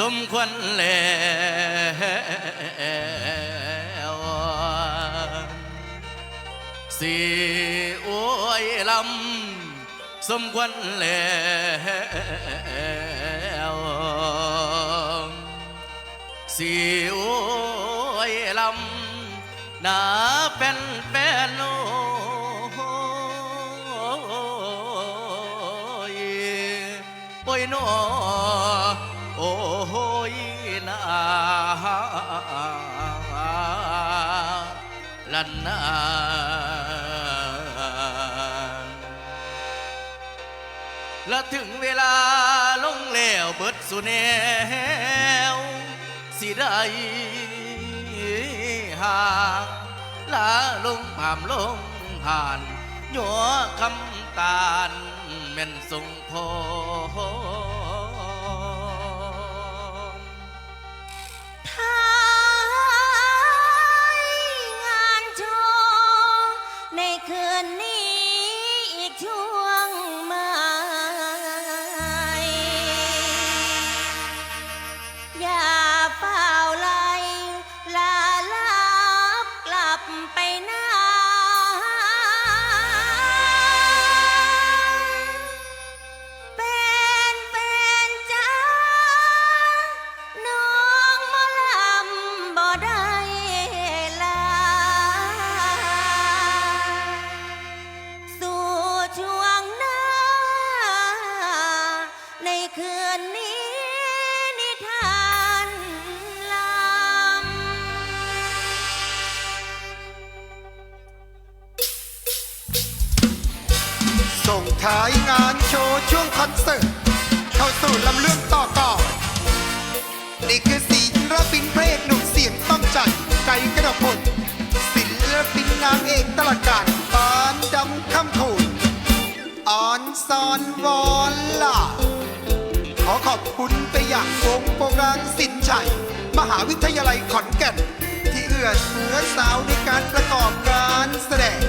สมควรแล้วสิโอ้ยลำสมควรแล้วสิโอ้ยลำนาเป็นเป็นโอ้ยโอ้ยนอ โอ้ยนาลันนาและถึงเวลาลงแล้วเบิดสุแนวสิได้ห่างลาลงผ่ามลงผ่านหยัวคำตาลแม่นทรงพร ท้ายงานโชว์ช่วงคอนเสิร์ตเข้าสู่ลำเลื่องต่อก่อนนี่คือสีระปินเพลงหนุ่มเสียงต้องใจใจกระพุ่ลศิลปินนางเอกตลาดการปานดำคำโทนอ่อนซอนวอลล่าขอขอบคุณไปอย่างวงโปรแกรมสินชัย มหาวิทยาลัยขอนแก่น ที่เอื้อเฟื้อสาวในการประกอบการแสดง